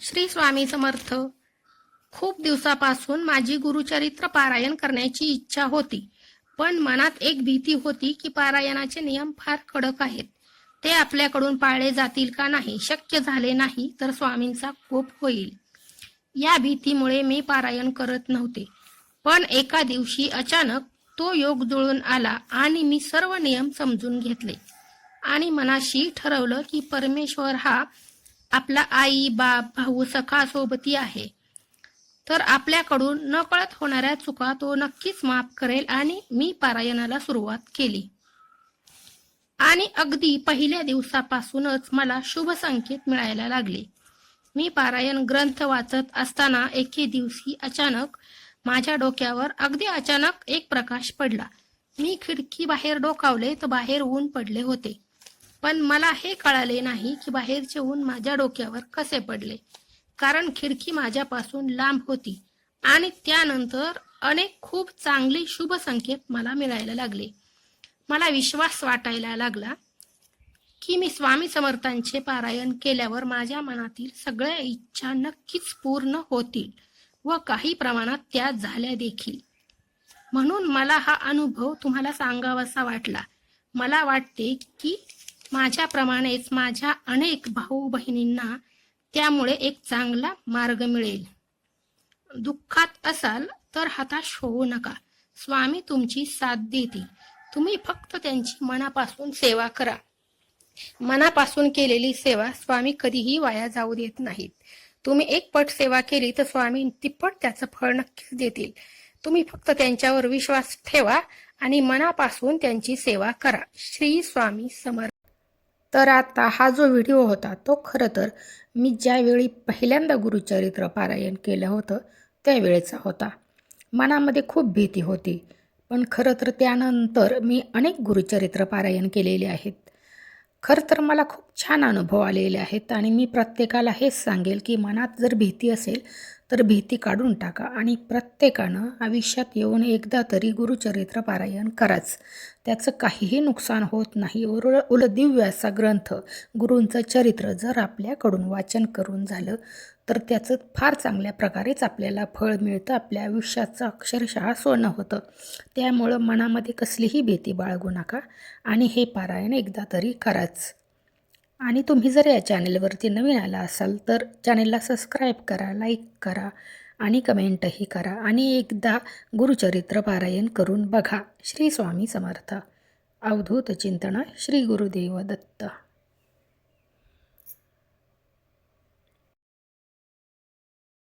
श्री स्वामी समर्थ. खूप दिवसापासून माझी गुरुचरित्र पारायण करण्याची इच्छा होती पण मनात एक भीती होती की पारायणाचे नियम फार कडक आहेत. ते आपल्याकडून पाळले जातील का नाही शक्य झाले नाही तर स्वामींचा कोप होईल. या भीतीमुळे मी पारायण करत नव्हते पण एका दिवशी अचानक तो योग जुळून आला आणि मी सर्व नियम समजून घेतले. आणि मनाशी ठरवलं की परमेश्वर हा आपला आई बाप भाऊ सखा सोबती आहे. तर आपल्याकडून नकळत होणाऱ्या चुका तो नक्कीच माफ करेल आणि मी पारायणाला सुरुवात केली. आणि अगदी पहिल्या दिवसापासूनच मला शुभ संकेत मिळायला लागले. मी पारायण ग्रंथ वाचत असताना एके दिवशी अचानक माझ्या डोक्यावर अगदी अचानक एक प्रकाश पडला. मी खिडकी बाहेर डोकावले तर बाहेर ऊन पडले होते. पण मला हे कळाले नाही की बाहेरचे ऊन माझ्या डोक्यावर कसे पडले. कारण खिडकी माझ्यापासून लांब होती आणि त्यानंतर अनेक खूप चांगले शुभ संकेत मला मिळायला लागले. मला विश्वास वाटायला लागला की मी स्वामी समर्थांचे पारायण केल्यावर माझ्या मनातील सगळ्या इच्छा नक्कीच पूर्ण होतील व काही प्रमाणात त्या झाल्या देखील. म्हणून मला हा अनुभव तुम्हाला सांगावासा वाटला. मला वाटते की माझ्याप्रमाणेच माझ्या अनेक भाऊ बहिणींना त्यामुळे एक चांगला मार्ग मिळेल. दुःखात असाल तर हताश होऊ नका. स्वामी तुमची साथ देतील. तुम्ही फक्त त्यांची मनापासून सेवा करा. मनापासून केलेली सेवा स्वामी कधीही वाया जाऊ देत नाहीत. तुम्ही एक पट सेवा केली तर स्वामी तिप्पट त्याचं फळ नक्कीच देतील. तुम्ही फक्त त्यांच्यावर विश्वास ठेवा आणि मनापासून त्यांची सेवा करा. श्री स्वामी समर्थ. तर आता हा जो व्हिडिओ होता तो खरं तर मी ज्यावेळी पहिल्यांदा गुरुचरित्र पारायण केलं होतं त्यावेळेचा होता. मनामध्ये खूप भीती होती पण खरं तर त्यानंतर मी अनेक गुरुचरित्र पारायण केलेले आहेत. खरं तर मला खूप छान अनुभव आलेले आहेत आणि मी प्रत्येकाला हेच सांगेल की मनात जर भीती असेल तर भीती काढून टाका आणि प्रत्येकानं आयुष्यात येऊन एकदा तरी गुरुचरित्र पारायण कराच. त्याचं काहीही नुकसान होत नाही उर उल दिव्य असा ग्रंथ गुरूंचं चरित्र जर आपल्याकडून वाचन करून झालं तर त्याचं फार चांगल्या प्रकारेच आपल्याला फळ मिळतं आपल्या आयुष्याचं अक्षरशः सोनं होतं. त्यामुळं मनामध्ये कसलीही भीती बाळगू नका आणि हे पारायण एकदा तरी कराच. आणि तुम्ही जर या चॅनेलवरती नवीन आला असाल तर चॅनेलला सबस्क्राईब करा लाईक करा आणि कमेंटही करा. आणि एकदा गुरुचरित्र पारायण करून बघा. श्री स्वामी समर्थ. अवधूत चिंतन श्री गुरुदेव दत्त.